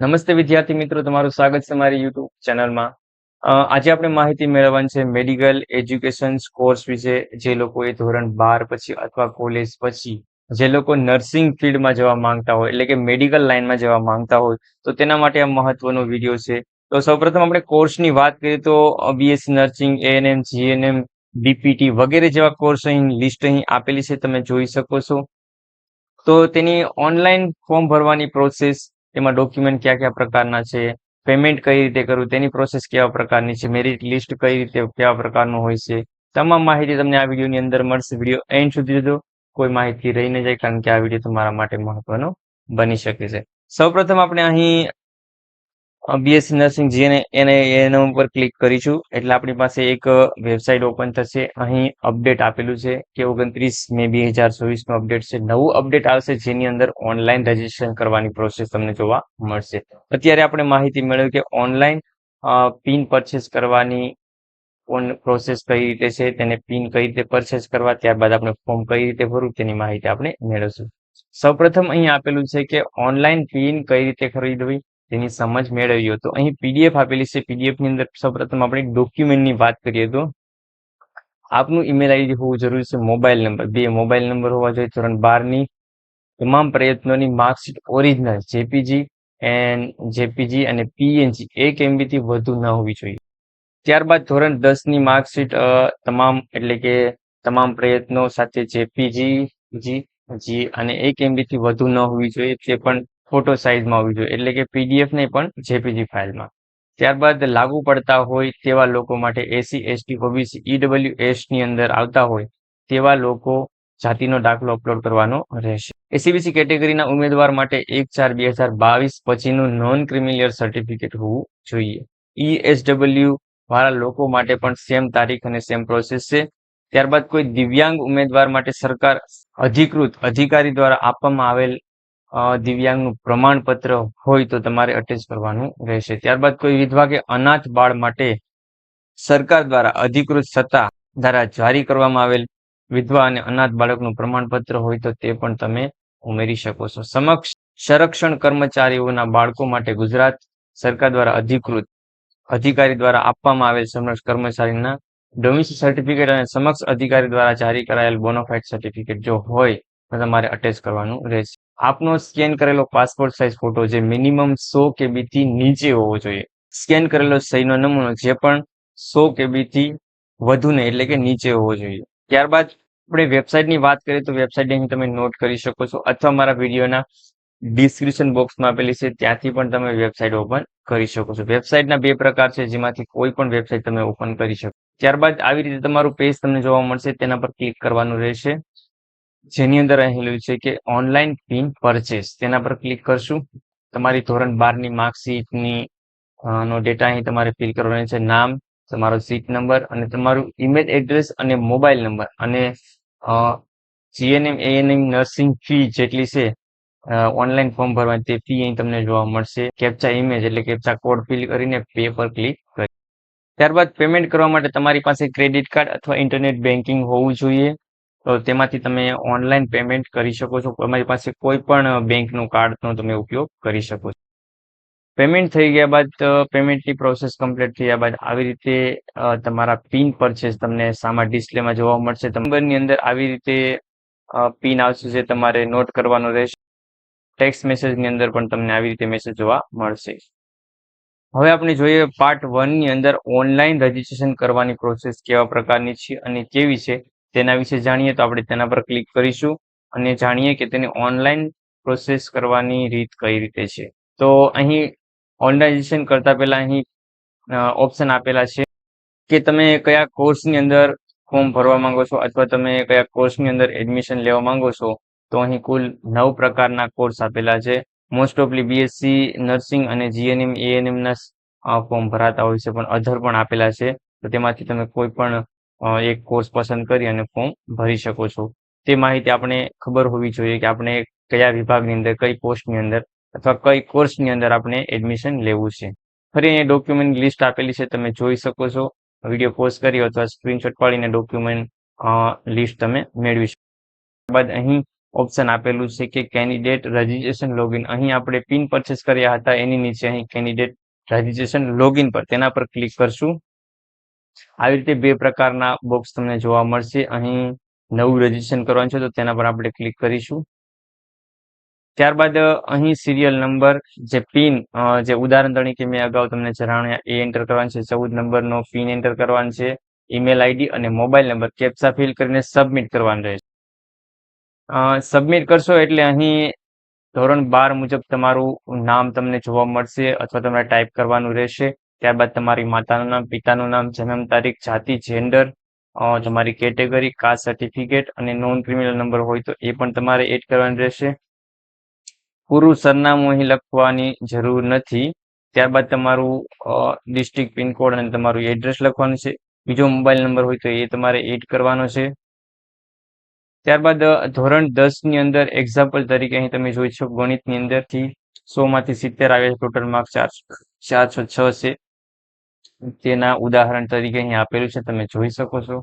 નમસ્તે વિદ્યાર્થી મિત્રો, તમારું સ્વાગત છે મારી યુટ્યુબ ચેનલમાં. આજે આપણે માહિતી મેળવવાની છે મેડિકલ એજ્યુકેશન કોર્સ વિશે, જે લોકોએ ધોરણ બાર પછી અથવા કોલેજ પછી, જે લોકો નર્સિંગ ફિલ્ડમાં જવા માંગતા હોય, એટલે કે મેડિકલ લાઇનમાં જવા માંગતા હોય, તો તેના માટે આ મહત્વનો વીડિયો છે. તો સૌપ્રથમ આપણે કોર્સની વાત કરીએ તો BSc nursing ANM GNM BPT વગેરે જેવા કોર્સ અહીં, લિસ્ટ અહીં આપેલી છે, તમે જોઈ શકો છો. તો તેની ઓનલાઈન ફોર્મ ભરવાની પ્રોસેસ તેમાં ડોક્યુમેન્ટ કયા કયા પ્રકારના છે પેમેન્ટ કઈ રીતે કરવું, તેની પ્રોસેસ કેવા પ્રકારની છે મેરિટ લિસ્ટ કઈ રીતે, કેવા પ્રકારનું હોય છે, તમામ માહિતી તમને આ વિડીયોની અંદર મળશે. વીડિયો એન્ડ સુધી જો કોઈ માહિતી રહી ન જાય, કારણ કે આ વીડિયો તમારા માટે મહત્વનો બની શકે છે. સૌપ્રથમ આપણે અહીં બીએસસી નર્સિંગ જેને એને એના ઉપર ક્લિક કરીશું એટલે આપણી પાસે એક વેબસાઇટ ઓપન થશે. અહીં અપડેટ આપેલું છે કે ઓગણત્રીસ મે બે હજાર ચોવીસનું અપડેટ છે. નવું અપડેટ આવશે જેની અંદર ઓનલાઈન રજીસ્ટ્રેશન કરવાની પ્રોસેસ તમને જોવા મળશે. અત્યારે આપણે માહિતી મેળવી કે ઓનલાઈન પિન પરચેસ કરવાની પ્રોસેસ કઈ રીતે છે, તેને પિન કઈ રીતે પરચેસ કરવા, ત્યારબાદ આપણે ફોર્મ કઈ રીતે ભરવું તેની માહિતી આપણે મેળવશું. સૌપ્રથમ અહીં આપેલું છે કે ઓનલાઈન પિન કઈ રીતે ખરીદવી? તેની સમજ મેળવીએ તો. અહીં પીડીએફ આપેલી છે. પીડીએફની અંદર સૌપ્રથમ આપણે ડોક્યુમેન્ટની વાત કરીએ તો. આપનું ઈમેલ આઈડી હોવું જરૂરી છે મોબાઈલ નંબર. બે, મોબાઈલ નંબર હોવા જોઈએ. ધોરણ બારની તમામ પ્રયત્નોની marksheet original JPG and JPG અને પીએનજી એક એમબી થી વધુ ન હોવી જોઈએ. ત્યારબાદ ધોરણ દસની માર્કશીટ તમામ એટલે કે તમામ પ્રયત્નો સાથે જેપીજી જી અને એક એમબી થી વધુ ન હોવી જોઈએ. તે પણ ફોટો સાઇઝમાં હોવી જોઈએ. એટલે કે પીડીએફ નહીં, પણ જેપીજી ફાઇલમાં ત્યારબાદ લાગુ પડતા હોય તેવા લોકો માટે એસી એસટી ઓબીસી ઈડબલ્યુ એસની અંદર આવતા હોય તેવા લોકો જાતિનો દાખલો અપલોડ કરવાનો રહેશે. એસીબીસી કેટેગરીના ઉમેદવાર માટે એક ચાર બે હજાર બાવીસ પછીનું નોન ક્રિમિલિયર સર્ટિફિકેટ હોવું જોઈએ. ઈએસડબલ્યુ વાળા લોકો માટે પણ સેમ તારીખ અને સેમ પ્રોસેસ છે. ત્યારબાદ કોઈ દિવ્યાંગ ઉમેદવાર માટે સરકાર અધિકૃત અધિકારી દ્વારા આપવામાં આવેલ દિવ્યાંગનું પ્રમાણપત્ર હોય તો તમારે અટેચ કરવાનું રહેશે. ત્યારબાદ કોઈ વિધવા કે અનાથ બાળ માટે સરકાર દ્વારા અધિકૃત સત્તા દ્વારા જારી કરવામાં આવેલ વિધવા અને અનાથ બાળકનું પ્રમાણપત્ર હોય તો તે પણ તમે ઉમેરી શકો છો. સમક્ષ સંરક્ષણ કર્મચારીઓના બાળકો માટે ગુજરાત સરકાર દ્વારા અધિકૃત અધિકારી દ્વારા આપવામાં આવેલ સમક્ષ કર્મચારીના ડોમિસી સર્ટિફિકેટ અને સમક્ષ અધિકારી દ્વારા જારી કરાયેલ બોનોફાઇડ સર્ટિફિકેટ જો હોય તમારે અટેચ કરવાનું રહેશે. આપનો સ્કેન કરેલો પાસપોર્ટ સાઇઝ ફોટો જે મિનિમમ સો કેબી થી નીચે હોવો જોઈએ. સ્કેન કરેલો સહીનો નમૂનો જે પણ સો કેબી થી વધુ નહીં, એટલે કે નીચે હોવો જોઈએ. ત્યારબાદ આપણે વેબસાઇટની વાત કરીએ તો વેબસાઇટ અહીં તમે નોટ કરી શકો છો, અથવા મારા વિડીયોના ડિસ્ક્રિપ્શન બોક્સમાં આપેલી છે, ત્યાંથી પણ તમે વેબસાઇટ ઓપન કરી શકો છો. વેબસાઇટના બે પ્રકાર છે, જેમાંથી કોઈ પણ વેબસાઇટ તમે ઓપન કરી શકો. ત્યારબાદ આવી રીતે તમારું પેજ તમને જોવા મળશે, તેના પર ક્લિક કરવાનું રહેશે. જેની અંદર રહેલું છે કે ઓનલાઈન પિન પરચેસ તેના પર ક્લિક કરશું. તમારી ધોરણ બારની માર્કશીટની નો ડેટા અહીં તમારે ફિલ કરવાનો છે. નામ, તમારો સીટ નંબર અને તમારું ઈમેલ એડ્રેસ અને મોબાઈલ નંબર અને જીએનએમ એએનએમ નર્સિંગ ફી જેટલી છે ઓનલાઈન ફોર્મ ભરવાની તે ફી અહીં તમને જોવા મળશે. કેપ્ચા ઇમેજ એટલે કેપ્ચા કોડ ફિલ કરીને પે પર ક્લિક કરી. ત્યારબાદ પેમેન્ટ કરવા માટે તમારી પાસે ક્રેડિટ કાર્ડ અથવા ઇન્ટરનેટ બેન્કિંગ હોવું જોઈએ. તો તેમાંથી તમે ઓનલાઈન પેમેન્ટ કરી શકો છો. તમારી પાસે કોઈ પણ બેંકનું કાર્ડનો તમે ઉપયોગ કરી શકો છો. પેમેન્ટ થઈ ગયા બાદ પેમેન્ટની પ્રોસેસ કમ્પ્લીટ થયા બાદ આવી રીતે તમારા પિન પરચેસ તમને સામા ડિસ્પ્લેમાં જોવા મળશે. નંબરની અંદર આવી રીતે પિન આવશે જે તમારે નોટ કરવાનો રહેશે. ટેક્સ્ટ મેસેજની અંદર પણ તમને આવી રીતે મેસેજ જોવા મળશે. હવે આપણે જોઈએ પાર્ટ વનની અંદર ઓનલાઈન રજીસ્ટ્રેશન કરવાની પ્રોસેસ કેવા પ્રકારની છે અને કેવી છે. તેના વિશે જાણીએ તો આપણે તેના પર ક્લિક કરીશું અને જાણીએ કે તેને ઓનલાઈન પ્રોસેસ કરવાની રીત કઈ રીતે છે. તો અહીં ઓનલાઇઝેશન કરતા પહેલા અહીં ઓપ્શન આપેલા છે કે તમે કયા કોર્સની અંદર ફોર્મ ભરવા માંગો છો અથવા તમે કયા કોર્સની અંદર એડમિશન લેવા માંગો છો, તો અહીં કુલ નવ પ્રકારના કોર્સ આપેલા છે. મોસ્ટ ઓફલી બીએસસી નર્સિંગ અને જીએનએમ એએનએમના ફોર્મ ભરાતા હોય છે, પણ અધર પણ આપેલા છે. તો તેમાંથી તમે કોઈ પણ એક કોર્સ પસંદ કરી અને ફોર્મ ભરી શકો છો. તે માહિતી આપણે ખબર હોવી જોઈએ કે આપણે કયા વિભાગની અંદર, કઈ પોસ્ટની અંદર અથવા કઈ કોર્સની અંદર આપણે એડમિશન લેવું છે. ફરી અહીંયા ડોક્યુમેન્ટ લિસ્ટ આપેલી છે, તમે જોઈ શકો છો. વીડિયો પોસ્ટ કરી અથવા સ્ક્રીનશોટ પાડીને ડોક્યુમેન્ટ લિસ્ટ તમે મેળવી શકો બાદ અહીં ઓપ્શન આપેલું છે કે કેન્ડિડેટ રજીસ્ટ્રેશન લોગિન અહીં આપણે પિન પરચેસ કર્યા હતા, એની નીચે અહીં કેન્ડિડેટ રજીસ્ટ્રેશન લોગિન પર તેના પર ક્લિક કરશું. આવી રીતે બે પ્રકારના બોક્સ તમને જોવા મળશે. અહીં નવું રજીસ્ટ્રેશન કરવાનું છે તો તેના પર આપણે ક્લિક કરીશું. ત્યારબાદ અહીં સિરિયલ નંબર જે પિન જે ઉદાહરણ તરીકે મેં અગાઉ તમને જણાવ્યા, એ એન્ટર કરવાનું છે. ચૌદ નંબરનો પિન એન્ટર કરવાનો છે. ઈમેલ આઈડી અને મોબાઈલ નંબર કેપ્સા ફિલ કરીને સબમિટ કરવાનું રહેશે. સબમિટ કરશો એટલે અહીં ધોરણ બાર મુજબ તમારું નામ તમને જોવા મળશે અથવા તમારે ટાઈપ કરવાનું રહેશે. ત્યારબાદ તમારી માતાનું નામ, પિતાનું નામ, જન્મ તારીખ, જાતિ જેન્ડર તમારી કેટેગરી કાસ્ટ સર્ટિફિકેટ અને નોન ક્રિમિનલ નંબર હોય તો એ પણ તમારે એડ કરવાનું રહેશે. પૂરું સરનામું અહીં લખવાની જરૂર નથી. ત્યારબાદ તમારું ડિસ્ટ્રિક્ટ પિનકોડ અને તમારું એડ્રેસ લખવાનું છે. બીજો મોબાઈલ નંબર હોય તો એ તમારે એડ કરવાનો છે. ત્યારબાદ ધોરણ દસની અંદર એક્ઝામ્પલ તરીકે અહીં તમે જોઈ છો ગણિતની અંદરથી સો માંથી સિત્તેર આવે છે. ટોટલ માર્ક ચાર ચારસો છ છે. તેના ઉદાહરણ તરીકે અહીં આપેલું છે, તમે જોઈ શકો છો.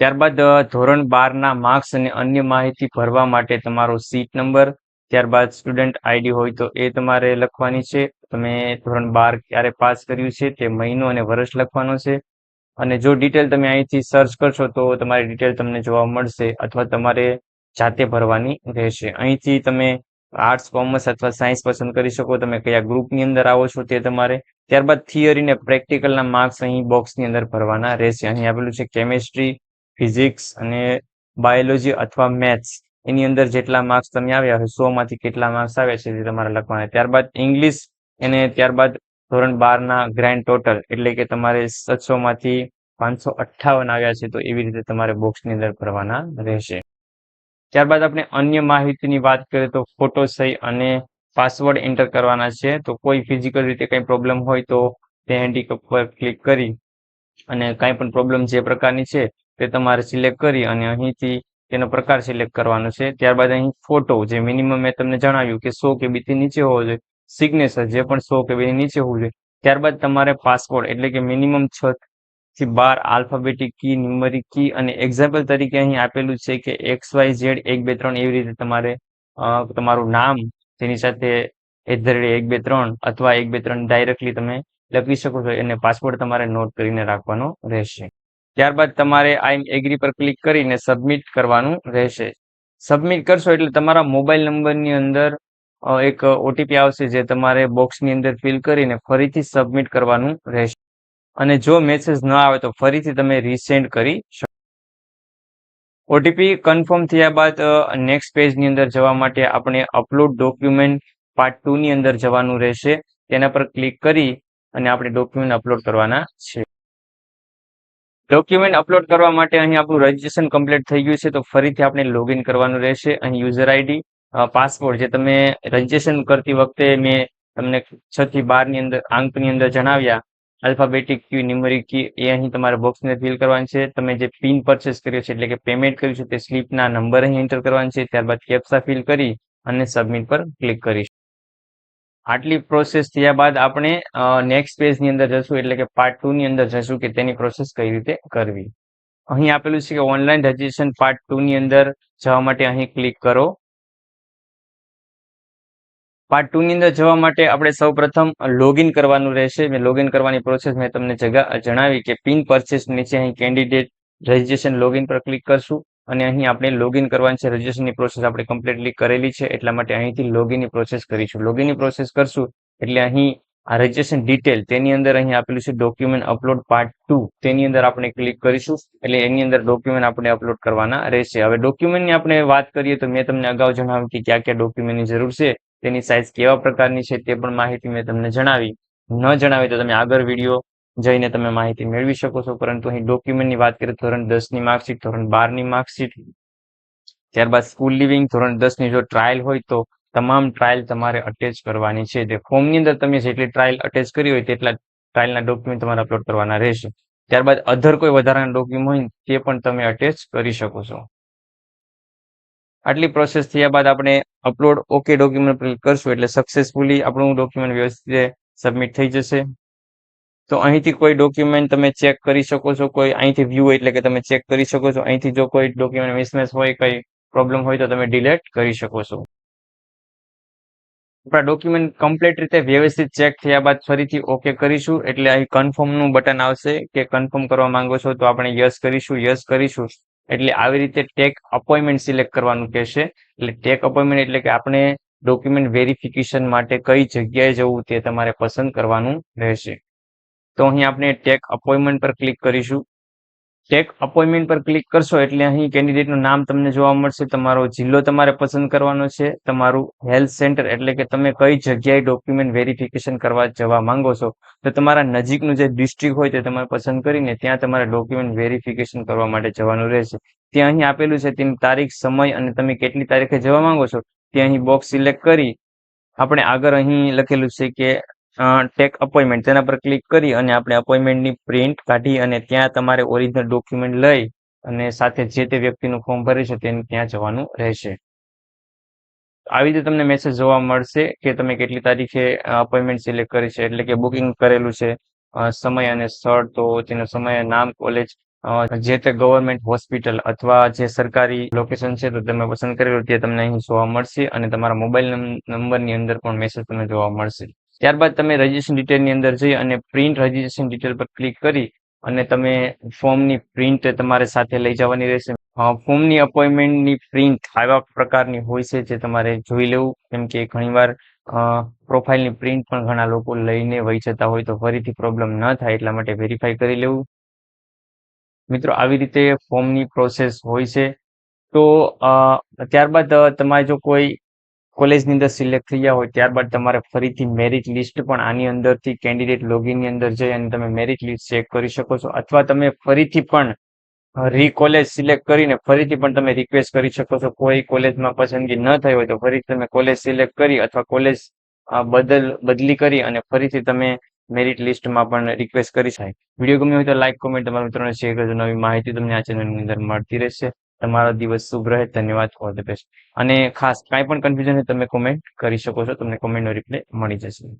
ત્યારબાદ ધોરણ બાર ના માર્ક્સ અને અન્ય માહિતી ભરવા માટે તમારો સીટ નંબર, ત્યારબાદ સ્ટુડન્ટ આઈડી હોય તો એ તમારે લખવાની છે. તમે ધોરણ બાર ક્યારે પાસ કર્યું છે, તે મહિનો અને વર્ષ લખવાનો છે. અને જો ડિટેલ તમે અહીંથી સર્ચ કરશો તો તમારી ડિટેલ તમને જોવા મળશે અથવા તમારે જાતે ભરવાની રહેશે. અહીંથી તમે આર્ટ્સ, કોમર્સ અથવા સાયન્સ પસંદ કરી શકો. તમે કયા ગ્રુપની અંદર આવો છો તે તમારે ત્યારબાદ થિયરી ને પ્રેક્ટિકલના માર્ક્સ અહીં બોક્સની અંદર ભરવાના રહેશે. અહીં આપેલું છે કેમેસ્ટ્રી ફિઝિક્સ અને બાયોલોજી અથવા મેથ્સ એની અંદર જેટલા માર્ક્સ તમે આવ્યા હોય, સો માંથી કેટલા માર્ક્સ આવ્યા છે તે તમારે લખવાના. ત્યારબાદ ઇંગ્લિશ અને ત્યારબાદ ધોરણ બાર ના ગ્રાન્ડ ટોટલ એટલે કે તમારે સાતસો માંથી પાંચસો અઠ્ઠાવન આવ્યા છે તો એવી રીતે તમારે બોક્સની અંદર ભરવાના રહેશે. ત્યારબાદ આપણે અન્ય માહિતીની વાત કરીએ તો ફોટો સહી અને પાસવર્ડ એન્ટર કરવાના છે, તો કોઈ ફિઝિકલ રીતે કંઈ પ્રોબ્લેમ હોય તો તે હેન્ડીકપ પર ક્લિક કરી અને કાંઈ પણ પ્રોબ્લેમ જે પ્રકારની છે તે તમારે સિલેક્ટ કરી અને અહીંથી તેનો પ્રકાર સિલેક્ટ કરવાનો છે. ત્યારબાદ અહીં ફોટો જે મિનિમમ મેં તમને જણાવ્યું કે સો કે બીથી નીચે હોવો જોઈએ. સિગ્નેચર જે પણ સો કે કેબીની નીચે હોવું જોઈએ. ત્યારબાદ તમારે પાસવર્ડ એટલે કે મિનિમમ છ થી બાર આલ્ફાબેટિક કી ન્યુમરિક કી અને એક્ઝામ્પલ તરીકે અહીં આપેલું છે કે એક્સ વાય ઝેડ એક, બે, ત્રણ એવી રીતે તમારે તમારું નામ તેની સાથે એટ ધ એક, બે, ત્રણ અથવા એક, બે, ત્રણ ડાયરેક્ટલી તમે લખી શકો છો એને પાસવર્ડ તમારે નોટ કરીને રાખવાનો રહેશે. ત્યારબાદ તમારે આઈ એગ્રી પર ક્લિક કરીને સબમિટ કરવાનું રહેશે. સબમિટ કરશો એટલે તમારા મોબાઈલ નંબરની અંદર એક ઓટીપી આવશે જે તમારે બોક્સની અંદર ફિલ કરીને ફરીથી સબમિટ કરવાનું રહેશે. અને જો મેસેજ ન આવે તો ફરીથી તમે રીસેન્ડ કરી શકો ઓટીપી કન્ફર્મ થયા બાદ નેક્સ્ટ પેજની અંદર જવા માટે આપણે અપલોડ ડોક્યુમેન્ટ પાર્ટ ટુ ની અંદર જવાનું રહેશે. તેના પર ક્લિક કરી અને આપણે ડોક્યુમેન્ટ અપલોડ કરવાના છે. ડોક્યુમેન્ટ અપલોડ કરવા માટે અહીં આપણું રજીસ્ટ્રેશન કમ્પ્લીટ થઈ ગયું છે, તો ફરીથી આપણે લોગિન કરવાનું રહેશે. અહીં યુઝર આઈડી પાસપોર્ટ જે તમે રજીસ્ટ્રેશન કરતી વખતે મેં તમને છ થી બારની અંદર આંકની અંદર જણાવ્યા આલ્ફાબેટિક કી ન્યુમરિક કી એ અહીં તમારે બોક્સને ફિલ કરવાની છે. તમે જે પિન પરચેસ કર્યો છે, એટલે કે પેમેન્ટ કર્યું છે, તે સ્લીપના નંબર અહીં એન્ટર કરવાની છે. ત્યારબાદ કેપ્સા ફિલ કરી અને સબમિટ પર ક્લિક કરીશું. આટલી પ્રોસેસ થયા બાદ આપણે નેક્સ્ટ પેજની અંદર જશું એટલે કે પાર્ટ ટુ ની અંદર જશું કે તેની પ્રોસેસ કઈ રીતે કરવી. અહીં આપેલું છે કે ઓનલાઈન રજીસ્ટ્રેશન પાર્ટ ટુ ની અંદર જવા માટે અહીં ક્લિક કરો. પાર્ટ ટુ ની અંદર જવા માટે આપણે સૌ પ્રથમ લોગિન કરવાનું રહેશે. મેં લોગિન કરવાની પ્રોસેસ મેં તમને જણાવી કે પિન પરચેસ નીચે અહીં કેન્ડિડેટ રજીસ્ટ્રેશન લોગિન પર ક્લિક કરશું. અને અહીં આપણે લોગિન કરવાની છે રજીસ્ટ્રેશનની પ્રોસેસ આપણે કમ્પ્લીટલી કરેલી છે. એટલા માટે અહીંથી લોગિનની પ્રોસેસ કરીશું. લોગિનની પ્રોસેસ કરશું એટલે અહીં આ રજીસ્ટ્રેશન ડિટેલ તેની અંદર અહીં આપેલું છે ડોક્યુમેન્ટ અપલોડ પાર્ટ ટુ તેની અંદર આપણે ક્લિક કરીશું એટલે એની અંદર ડોક્યુમેન્ટ આપણે અપલોડ કરવાના રહેશે. હવે ડોક્યુમેન્ટની આપણે વાત કરીએ તો મેં તમને અગાઉ જણાવ્યું કે ક્યાં ક્યાં ડોક્યુમેન્ટની જરૂર છે. તેની સાઇઝ કેવા પ્રકારની છે તે પણ માહિતી મેં તમને જણાવી. ન જણાવી તો તમે આગળ વીડિયો જઈને તમે માહિતી મેળવી શકો છો. પરંતુ અહીં ડોક્યુમેન્ટની વાત કરીએ ધોરણ દસની માર્કશીટ ધોરણ બારની માર્કશીટ ત્યારબાદ સ્કૂલ લિવિંગ ધોરણ દસની જો ટ્રાયલ હોય તો તમામ ટ્રાયલ તમારે અટેચ કરવાની છે. તે ફોર્મની અંદર તમે જેટલી ટ્રાયલ અટેચ કરી હોય તેટલા ટ્રાયલના ડોક્યુમેન્ટ તમારે અપલોડ કરવાના રહેશે. ત્યારબાદ અધર કોઈ વધારાના ડોક્યુમેન્ટ હોય તે પણ તમે અટેચ કરી શકો છો. આટલી પ્રોસેસ થયા બાદ આપણે અપલોડ ઓકે ડોક્યુમેન્ટ પર કરશું એટલે સક્સેસફુલી આપણું ડોક્યુમેન્ટ વ્યવસ્થિત સબમિટ થઈ જશે. તો અહીંથી કોઈ ડોક્યુમેન્ટ તમે ચેક કરી શકો છો, કોઈ અહીંથી વ્યૂ એટલે કે તમે ચેક કરી શકો છો. અહીંથી જો કોઈ ડોક્યુમેન્ટ મિસમેચ હોય, કંઈ પ્રોબ્લેમ હોય તો તમે ડિલેટ કરી શકો છો. આપણા ડોક્યુમેન્ટ કમ્પ્લીટ રીતે વ્યવસ્થિત ચેક થયા બાદ ફરીથી ઓકે કરીશું. એટલે અહીં કન્ફર્મનું બટન આવશે કે કન્ફર્મ કરવા માંગો છો તો આપણે યસ કરીશું યસ કરીશું. એટલે આવી રીતે ટેક અપોઇન્ટમેન્ટ સિલેક્ટ કરવાનું કહેશે. એટલે ટેક અપોઇન્ટમેન્ટ એટલે કે આપણે ડોક્યુમેન્ટ વેરિફિકેશન માટે કઈ જગ્યાએ જવું તે તમારે પસંદ કરવાનું રહેશે. તો અહીં આપણે ટેક અપોઇન્ટમેન્ટ પર ક્લિક કરીશું. ટેક અપોઇન્ટમેન્ટ પર ક્લિક કરશો એટલે અહીં કેન્ડિડેટનું નામ તમને જોવા મળશે, તમારો જિલ્લો તમારે પસંદ કરવાનો છે, તમારું હેલ્થ સેન્ટર એટલે કે તમે કઈ જગ્યાએ ડોક્યુમેન્ટ વેરિફિકેશન કરવા જવા માંગો છો, તો તમારા નજીકનું જે ડિસ્ટ્રિક્ટ હોય તે તમારે પસંદ કરીને ત્યાં તમારે ડોક્યુમેન્ટ વેરિફિકેશન કરવા માટે જવાનું રહેશે. ત્યાં અહીં આપેલું છે તેની તારીખ, સમય અને તમે કેટલી તારીખે જવા માંગો છો ત્યાં અહીં બોક્સ સિલેક્ટ કરી આપણે આગળ અહીં લખેલું છે કે ટેક અપોઇન્ટમેન્ટ તેના પર ક્લિક કરી અને આપણે અપોઇન્ટમેન્ટની પ્રિન્ટ કાઢી અને ત્યાં તમારે ઓરિજિનલ ડોક્યુમેન્ટ લઈ અને સાથે જે તે વ્યક્તિનું ફોર્મ ભરે છે તેને ત્યાં જવાનું રહેશે. આવી રીતે તમને મેસેજ જોવા મળશે કે તમે કેટલી તારીખે અપોઇન્ટમેન્ટ સિલેક્ટ કરી છે, એટલે કે બુકિંગ કરેલું છે સમય અને સ્થળ, તો તેનો સમય, નામ કોલેજ જે તે ગવર્મેન્ટ હોસ્પિટલ અથવા જે સરકારી લોકેશન છે તો તમે પસંદ કરેલું તે તમને અહીં જોવા મળશે અને તમારા મોબાઈલ નંબરની અંદર પણ મેસેજ તમને જોવા મળશે. ત્યારબાદ તમે રજીસ્ટ્રેશન ડિટેલની અંદર જઈ અને પ્રિન્ટ રજીસ્ટ્રેશન ડિટેલ પર ક્લિક કરી અને તમે ફોર્મની પ્રિન્ટ તમારે સાથે લઈ જવાની રહેશે. ફોર્મની અપોઇન્ટમેન્ટની પ્રિન્ટ આવા પ્રકારની હોય છે જે તમારે જોઈ લેવું. કેમ કે ઘણીવાર પ્રોફાઇલની પ્રિન્ટ પણ ઘણા લોકો લઈને વહી જતા હોય તો ફરીથી પ્રોબ્લેમ ન થાય એટલા માટે વેરીફાઈ કરી લેવું. મિત્રો, આવી રીતે ફોર્મની પ્રોસેસ હોય છે. તો ત્યારબાદ તમારે જો કોઈ કોલેજની અંદર સિલેક્ટ થઈ ગયા હોય, ત્યારબાદ તમારે ફરીથી મેરિટ લિસ્ટ પણ આની અંદરથી કેન્ડિડેટ લોગિનની અંદર જઈ અને તમે મેરિટ લિસ્ટ ચેક કરી શકો છો. અથવા તમે ફરીથી પણ રી કોલેજ સિલેક્ટ કરીને ફરીથી પણ તમે રિક્વેસ્ટ કરી શકો છો. કોઈ કોલેજમાં પસંદગી ન થઈ હોય તો ફરીથી તમે કોલેજ સિલેક્ટ કરી અથવા કોલેજ બદલ, બદલી કરી અને ફરીથી તમે મેરિટ લિસ્ટમાં પણ રિક્વેસ્ટ કરી શકાય. વીડિયો ગમ્યો હોય તો લાઇક કોમેન્ટ તમારા મિત્રોને શેર કરજો. નવી માહિતી તમને આ ચેનલની અંદર મળતી રહેશે. તમારો દિવસ શુભ રહે, ધન્યવાદ ઓલ ધ બેસ્ટ અને ખાસ કાંઈ પણ કન્ફ્યુઝન હોય તમે કોમેન્ટ કરી શકો છો, તમને કોમેન્ટનો રિપ્લાય મળી જશે.